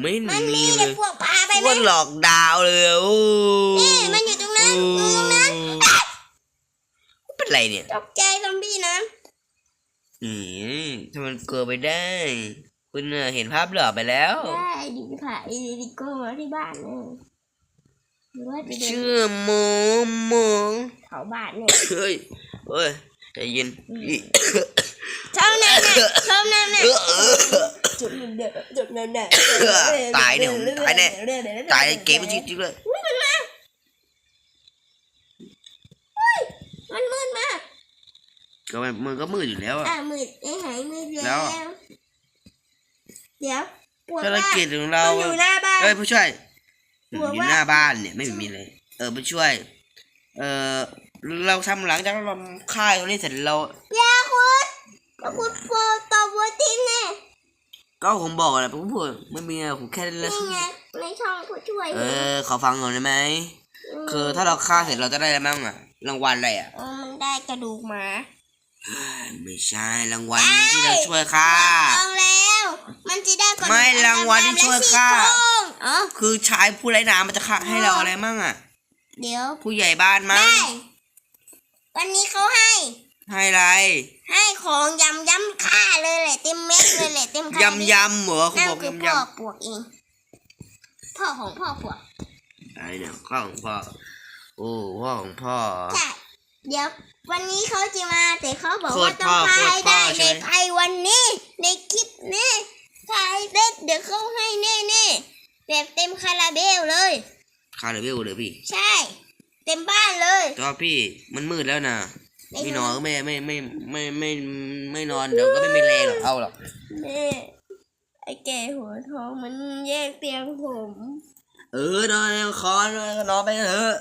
ไม่มันมีมีเลแต่ยพวกพาไปไหมว่าหลอกดาวเลยโอ้นี่มันอยู่ตรงนั้นอยู่ตรงนั้นเป็นไรเนี่ย ตกใจซอมบี้นะอืมทำไมมันเกิดไปได้ คุณน่ะเห็นภาพหลอกไปแล้ว ได้ดิค่ะไอ้ดิโก้มาที่บ้านเลยหรือว่าจะเดินเชื่อโมโมเผาบ้านเนี่ยเฮ้ยเฮ้ยใจเย็นอี ชอบนั่นน่ะชอบนั่นน่ะจุดนั่นเด้อจุดนั่นน่ะตายเนี่ยผมตายแน่ตายในเกมจริงๆเลยมันมืดมากก็มันมือก็มืดอยู่แล้วอะอะมืดไอ้หายมืดแล้แล้ววเดี๋ยวปวดภารว่ากิจของมัเรานอยู่หน้าบ้านเอ้ยผู้ช่วยกลัวอยู่ว่าหน้าบ้านเนี่ยไม่มีเลยเออผู้ช่วย เออเราทำหลังจากเราค่ายตรงนี้เสร็จเราอยาคุณก็ คุณโปรตอบวัวทิ้งเนี่ยก็ผมบอกแหละผมพูดไม่มีอะไรผมแค่เล่นนี่ไงในช่องผู้ช่วยเออขอฟังก่อนได้ไหมคือถ้าเราฆ่าเสร็จเราจะได้อะไรบ้างอะรางวัลอะไรอะเออมันได้กระดูกหมาไม่ใช่รางวัลที่เราช่วยฆ่าเอาแล้ว มันจะได้กระดูกไม่รางวัลที่ช่วยฆ่าและซี่โครงอ๋อคือชายผู้ไร้นามมันจะฆ่าให้เราอะไรมั่งอะเดี๋ยว ผู้ใหญ่บ้านมั้งได้วันนี้เขาให้ ให้อะไร ให้ ของยำยำค่าเลยแหละเต็มเม็ดเลยแหละเต็มคาราเบลยำยำเหรอเขานั่นบอกคือยำพ่อยำปวกเอง พ่อของพ่อปวกอะไรเนี่ยพ่อของพ่อ โอ้พ่อของพ่อ ใช่เดี๋ยววันนี้เขาจะมาแต่เขาบอกโคว่าตรต้องพ่อพายโคตรพ่อได้ใช่ในไหมภายวันนี้ ในคลิปนี้พายได้เดี๋ยวเขาให้แน่ๆแบบเต็มคาราเบลเลย คาร์เบลเลยพี่ ใช่ เต็มบ้านเลยแต่ว่าพี่มันมืดแล้วนะ ไม่พี่นนออนนก็ไม่ไม่ไม่ไม่ไม่ไม่นอนเดี๋ยวก็ไม่มีแรงหรอกเอาหรอกแม่ไอ้แก่หัวทองมันแยกเตียงผม เออนอนแล้วคอนนอนไปเถอะ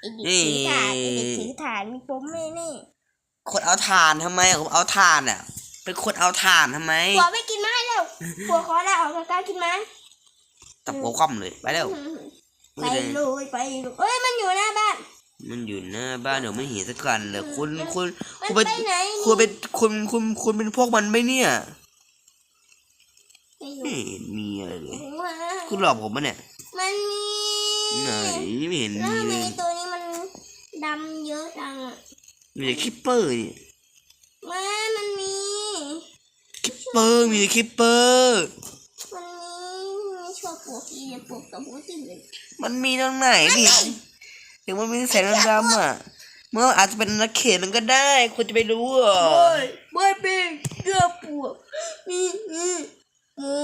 ไอ้เด็กถือถ่านไอ้เด็กถือถ่านมีปมแม่นี่คนเอาถ่านทำไมผมเอาถ่านอะเป็นคนเอาถ่านทำไมผัวไม่กินไม้แล้วผัวขอลาออกจากการกินไม้ตับหัวคว่ำเลยไปแล้วไปมืดเลยเลยไปเลยเอ้ยมันอยู่หน้าบ้าน มันอยู่หน้าบ้านเดี๋ยวไม่เห็นสักกันเลยคุณคุณมันคุณเป็นไปไหนคุณเป็นคุณคุณคุณเป็นพวกมันไหมเนี่ยไม่อยู่ไม่เห็นมีอะไรเลยมาคุณหลอกผมปะเนี่ยมันมีไหนไม่เห็นแล้วมีทำไมเลยตัวนี้มันดำเยอะจังอะมีแต่คิปเปอร์เนี่ยมามันมีคิปเปอร์มีแต่คิปเปอร์มันมีมีชัวร์ปวกอีเดียปวกกับปวกตื่นมันมีตรงไหนนี่ ถึงมันมีแสงดำๆอะเมื่ออาจจะเป็นนักเขียนมันก็ได้คุณจะไปรู้เหรอไม่เป็นเสื้อปวกมีมีหมู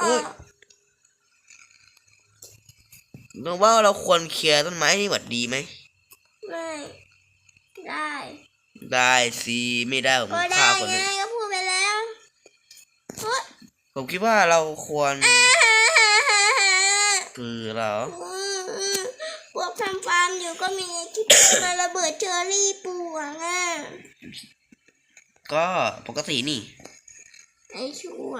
เอ้ยเราว่าเราควรเคลียร์ต้นไม้นี่หวัดดีไหมไม่ได้ ได้สิไม่ได้ผมก็ได้ฆ่าคนไงเลยก็พูดไปแล้วโอ๊ยผมคิดว่าเราควรคือเราอืมอืมพ วกทำฟาร์มอยู่ก็มีไอ้ที่มาระเบิดเชอรี่ปวกอะ ก็ปกตินี่ ไอ้ชั่ว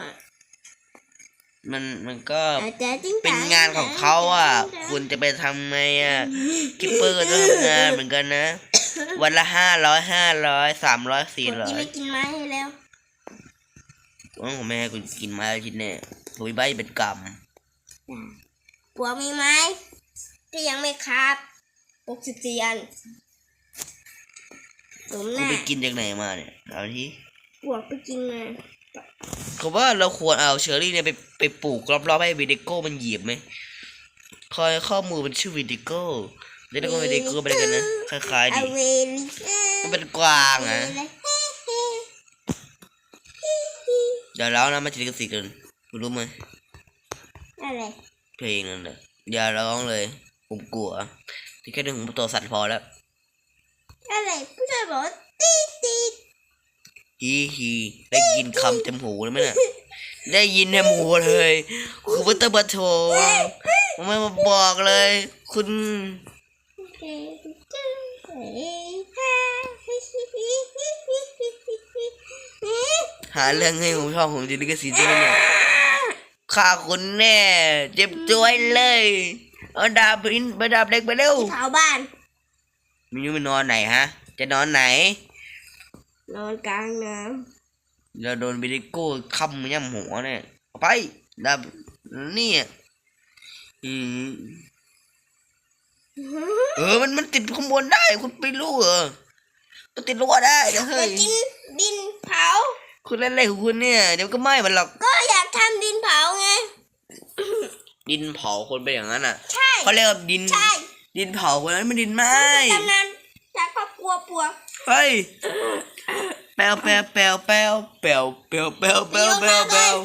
มันมันก็อาจจะจิ้งเป็นงานของเขาอะ คุณจะไปทำไงอะคิปเปอร์ก็ต้องทำงานเหมือนกันนะ วันละห้าร้อยห้าร้อยสามร้อยสี่คนร้อที่ยไม่กินไม้ให้แล้วโอ้แม่ให้คุณกินไม้ชิ้นแน่ถุยใบเป็นกรรมปวกมีไม้ ที่ยังไม่ครับหกสิบสี่อันสมคุณหน้าไปกินจากไหนมาเนี่ยเอาที่ปวกไปกินมาผมว่าเราควรเอาเชอร์รี่เนี่ยไปไปปลูกรอบๆให้วิดิโก้มันเหยียบไหมคอยข้อมูลมันชื่อวิดิโก้เดี๋ยวก็วิดิโก้ไปด้วยกันนะคล้ายๆเอาดิเวลิมันเป็นกวางนะเดี๋ยวเรานะมาจิลิกสิกันคุณรู้ไหมอะไรเพลงนั่นแหละอย่าร้องเลย ผมกลัวที่แค่ดึงตัวสัตว์พอแล้ว อะไรผู้ชายบอกตีตีฮีฮีได้ยินคำเต็มหูเลยไหมเนี่ยได้ยินเต็มหูเลยคุณบัตเบัตโถไม่มาบอกเลย คุณ หาเรื่องให้ผมชอบผมจะลิขสิทธิ์ใช่มเนี่ยฆ่าคนแน่ เจ็บจ้วยเลย เอาดาบอินไปดาบเด็กไปเร็วเผาบ้าน มินูมันนอนไหนฮะ จะนอนไหน นอนกลางน้เราโดนบิลิโก้คำย่ำหัวเนี่ยเอาไปดาบเนี่ยอืมเออมันมันติดข้างบนได้คุณไม่รู้เหรอมันติดรั้วได้เดี๋ยวจะเฮ้ยกินดินเผา คุณเล่นอะไรของคุณเนี่ย เดี๋ยวก็ไหม้มันหรอกก็อยากทำดินเผาไง ดินเผาคนไปอย่างนั้นอะใช่เขาเรียกว่าดิน ใช่ดินเผาคนนั้นมันดินไหม้ตำนานจากครอบครัวปัวเฮ้ยแปลวแปลวแปลวแปลวแปลวแปลวแปลวแปลวแปลว